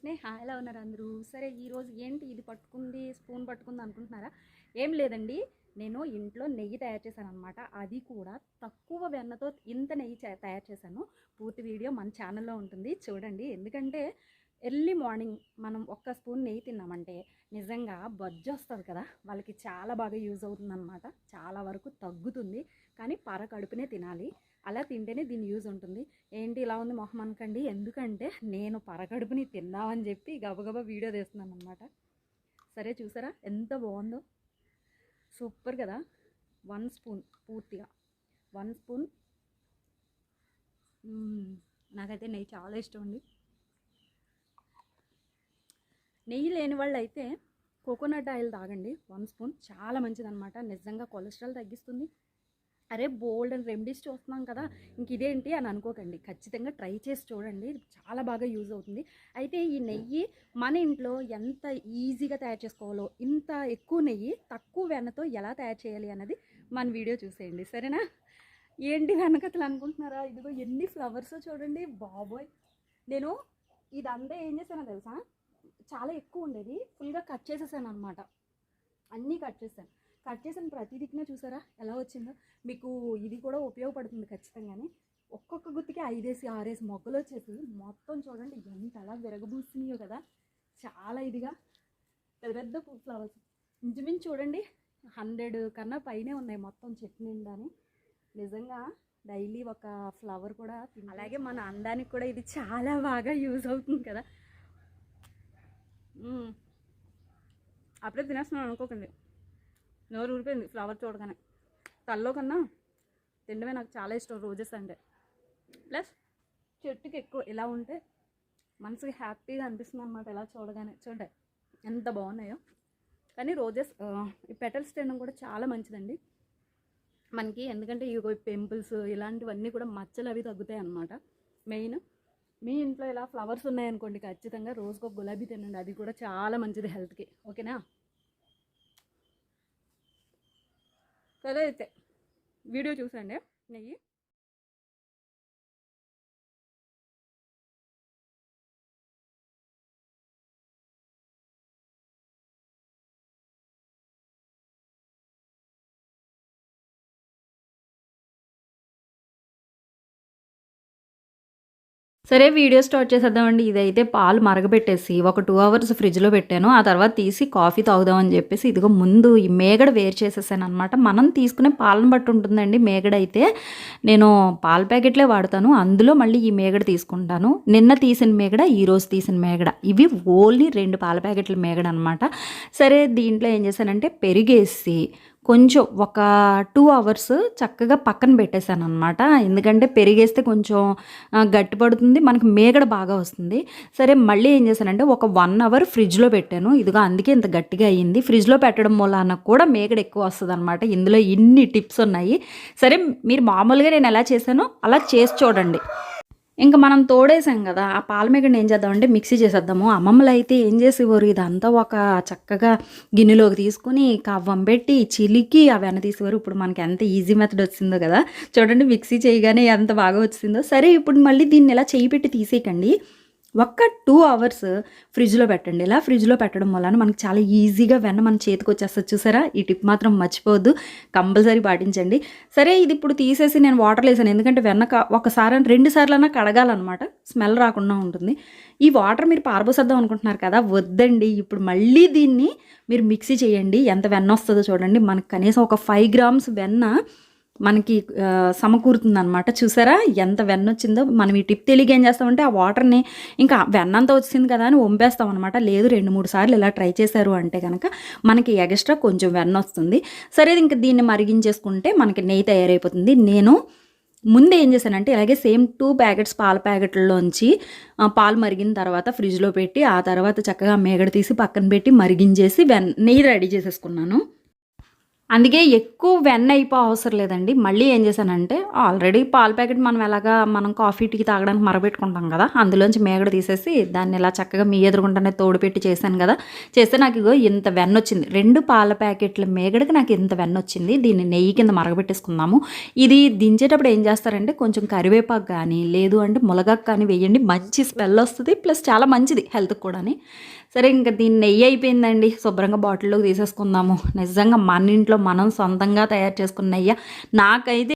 స్నేహ ఎలా ఉన్నారు అందరూ? సరే ఈరోజు ఏంటి? ఇది పట్టుకుంది స్పూన్ పట్టుకుంది అనుకుంటున్నారా? ఏం లేదండి. నేను ఇంట్లో నెయ్యి తయారు చేశాను అనమాట అది కూడా తక్కువ వెన్నతో ఇంత నెయ్యి తయారు చేశాను. పూర్తి వీడియో మన ఛానల్లో ఉంటుంది. చూడండి. ఎందుకంటే ఎర్లీ మార్నింగ్ మనం ఒక్క స్పూన్ నెయ్యి తిన్నామంటే నిజంగా బొజ్జు వస్తుంది కదా? వాళ్ళకి చాలా బాగా యూజ్ అవుతుంది అనమాట చాలా వరకు తగ్గుతుంది. కానీ పర కడుపునే తినాలి. అలా తింటేనే దీని యూజ్ ఉంటుంది. ఏంటి ఇలా ఉంది మొహం అనకండి. ఎందుకంటే నేను పరగడుపుని తిన్నామని చెప్పి గబగబా వీడియో తీస్తున్నాను అనమాట సరే చూసారా? ఎంత బాగుందో. సూపర్ కదా. వన్ స్పూన్ పూర్తిగా. One spoon. నాకైతే నెయ్యి చాలా ఇష్టం అండి. నెయ్యి లేని వాళ్ళు అయితే కోకోనట్ ఆయిల్ తాగండి. One spoon. చాలా మంచిదన్నమాట. నిజంగా కొలెస్ట్రాల్ తగ్గిస్తుంది. అరే బోల్డ్ అండ్ రెమెడీస్ చూస్తున్నాం కదా ఇంక ఇదేంటి అని అనుకోకండి. ఖచ్చితంగా ట్రై చేసి చూడండి. చాలా బాగా యూజ్ అవుతుంది. అయితే ఈ నెయ్యి మన ఇంట్లో ఎంత ఈజీగా తయారు చేసుకోవాలో ఇంత ఎక్కువ నెయ్యి తక్కువ వెన్నతో ఎలా తయారు చేయాలి అన్నది మన వీడియో చూసేయండి. సరేనా? ఏంటి వెనకతలు అనుకుంటున్నారా? ఇదిగో ఎన్ని ఫ్లవర్స్ చూడండి. బాబోయ్! నేను ఇదంతా ఏం చేశానో తెలుసా? చాలా ఎక్కువ ఉండేది. ఫుల్గా కట్ చేసేసాను అనమాట అన్నీ కట్ చేశాను. కట్ చేసిన ప్రతి దిక్కున చూసారా ఎలా వచ్చిందో? మీకు ఇది కూడా ఉపయోగపడుతుంది ఖచ్చితంగానే. ఒక్కొక్క గుత్తికి ఐదేసి ఆరేసి మొగ్గలు వచ్చేసి మొత్తం చూడండి ఎంత అలా విరగబూస్తున్నాయో కదా. చాలా ఇదిగా. పెద్ద పెద్ద ఫ్లవర్స్ ఇంచుమించు చూడండి హండ్రెడ్ కన్నా పైనే ఉన్నాయి మొత్తం చెట్టు నిండాని. నిజంగా డైలీ ఒక ఫ్లవర్ కూడా అలాగే మన అందానికి కూడా ఇది చాలా బాగా యూజ్ అవుతుంది కదా. అప్పుడే తినేస్తున్నాను అనుకోకండి. నోరు ఊరిపోయింది ఫ్లవర్ చూడగానే. తల్లో కన్నా తినడమే నాకు చాలా ఇష్టం రోజెస్ అంటే. ప్లస్ చెట్టుకి ఎక్కువ ఇలా ఉంటే మనసుకి హ్యాపీగా అనిపిస్తుంది అనమాట ఇలా చూడగానే. చూడండి ఎంత బాగున్నాయో. కానీ రోజెస్ ఈ పెటల్స్ తినడం కూడా చాలా మంచిదండి. మనకి ఎందుకంటే ఈ పింపుల్స్ ఇలాంటివన్నీ కూడా మచ్చలు అవి తగ్గుతాయి అన్నమాట. మెయిన్ మీ ఇంట్లో ఇలా ఫ్లవర్స్ ఉన్నాయనుకోండి ఖచ్చితంగా రోజుకు ఒక గులాబీ తినండి అది కూడా చాలా మంచిది హెల్త్కి ఓకేనా సరే అయితే వీడియో చూసండి నెయ్యి. సరే వీడియో స్టార్ట్ చేసేద్దామండి. ఇదైతే పాలు మరగబెట్టేసి ఒక టూ అవర్స్ ఫ్రిడ్జ్లో పెట్టాను. ఆ తర్వాత తీసి కాఫీ తాగుదామని చెప్పేసి ఇదిగో ముందు ఈ మేగడ వేరు చేసేసాను అనమాట మనం తీసుకునే పాలను బట్టి ఉంటుందండి మేగడ అయితే. నేను పాల ప్యాకెట్లే వాడతాను. అందులో మళ్ళీ ఈ మేగడ తీసుకుంటాను. నిన్న తీసిన మేగడ ఈరోజు తీసిన మేగడ. ఇవి ఓన్లీ రెండు పాల ప్యాకెట్ల మేగడ అనమాట సరే దీంట్లో ఏం చేశానంటే పెరిగేసి కొంచెం ఒక టూ అవర్స్ చక్కగా పక్కన పెట్టేశాను అనమాట ఎందుకంటే పెరిగేస్తే కొంచెం గట్టిపడుతుంది గట్టి పడుతుంది మనకి మేగడ బాగా వస్తుంది. సరే మళ్ళీ ఏం చేశానంటే ఒక వన్ అవర్ ఫ్రిడ్జ్లో పెట్టాను. ఇదిగో అందుకే ఇంత గట్టిగా అయ్యింది. ఫ్రిడ్జ్లో పెట్టడం మూలాన కూడా మేగడ ఎక్కువ వస్తుంది అనమాట ఇందులో ఇన్ని టిప్స్ ఉన్నాయి. సరే మీరు మామూలుగా నేను ఎలా చేశానో అలా చేసి చూడండి. ఇంకా మనం తోడేసాం కదా ఆ పాలమేగడిని ఏం చేద్దామంటే మిక్సీ చేసేద్దాము. అమ్మమ్మలు అయితే ఏం చేసేవారు? ఇదంతా ఒక చక్కగా గిన్నెలోకి తీసుకుని కవ్వం పెట్టి చిలికి అవి అన్న తీసేవారు. ఇప్పుడు మనకి ఎంత ఈజీ మెథడ్ వచ్చిందో కదా. చూడండి మిక్సీ చేయగానే ఎంత బాగా వచ్చిందో. సరే ఇప్పుడు మళ్ళీ దీన్ని ఇలా చేయి పెట్టి తీసేయకండి. ఒక్క టూ అవర్స్ ఫ్రిడ్జ్లో పెట్టండి. ఇలా ఫ్రిడ్జ్లో పెట్టడం వలన మనకి చాలా ఈజీగా వెన్న మన చేతికి వచ్చేస్తుంది. చూసారా? ఈ టిప్ మాత్రం మర్చిపోవద్దు. కంపల్సరీ పాటించండి. సరే ఇది ఇప్పుడు తీసేసి నేను వాటర్ వేసాను. ఎందుకంటే వెన్న ఒకసారి రెండు సార్లు అన్నా కడగాలన్నమాట. స్మెల్ రాకుండా ఉంటుంది. ఈ వాటర్ మీరు పారబోసేద్దాం అనుకుంటున్నారు కదా వద్దండి. ఇప్పుడు మళ్ళీ దీన్ని మీరు మిక్సీ చేయండి. ఎంత వెన్న వస్తుందో చూడండి. మనకు కనీసం ఒక ఫైవ్ గ్రామ్స్ వెన్న మనకి సమకూరుతుంది అనమాట చూసారా? ఎంత వెన్న వచ్చిందో మనం ఈ టిప్ తెలియక ఏం చేస్తామంటే ఆ వాటర్ని ఇంకా వెన్న అంతా వచ్చింది కదా అని వంపేస్తాం అనమాట లేదు రెండు మూడు సార్లు ఇలా ట్రై చేశారు అంటే కనుక మనకి ఎక్స్ట్రా కొంచెం వెన్న వస్తుంది సరే ఇంక దీన్ని మరిగించేసుకుంటే మనకి నెయ్యి తయారైపోతుంది. నేను ముందు ఏం చేశానంటే ఇలాగే సేమ్ టూ ప్యాకెట్స్ పాల ప్యాకెట్లలోంచి పాలు మరిగిన తర్వాత ఫ్రిడ్జ్లో పెట్టి ఆ తర్వాత చక్కగా మేగడ తీసి పక్కన పెట్టి మరిగించేసి వెన్ నెయ్యి రెడీ చేసేసుకున్నాను. అందుకే ఎక్కువ వెన్న అయిపో అవసరం లేదండి. మళ్ళీ ఏం చేశానంటే ఆల్రెడీ పాల ప్యాకెట్ మనం ఎలాగా మనం కాఫీ టీ తాగడానికి మరబెట్టుకుంటాం కదా అందులోంచి మేగడ తీసేసి దాన్ని ఇలా చక్కగా మీ ఎదురుకుంటానే తోడు పెట్టి చేశాను కదా చేస్తే నాకు ఇగో ఇంత వెన్న వచ్చింది. రెండు పాల ప్యాకెట్ల మేగడకి నాకు ఇంత వెన్న వచ్చింది. దీన్ని నెయ్యి కింద మరగబెట్టేసుకుందాము. ఇది దించేటప్పుడు ఏం చేస్తారంటే కొంచెం కరివేపాకు కానీ లేదు అంటే ములగాకు కానీ వేయండి. మంచి స్మెల్ వస్తుంది ప్లస్ చాలా మంచిది హెల్త్కి కూడాని. సరే ఇంకా దీన్ని నెయ్యి అయిపోయిందండి. శుభ్రంగా బాటిల్లోకి తీసేసుకుందాము. నిజంగా మన ఇంట్లో మనం సొంతంగా తయారు చేసుకున్న నెయ్యి. నాకైతే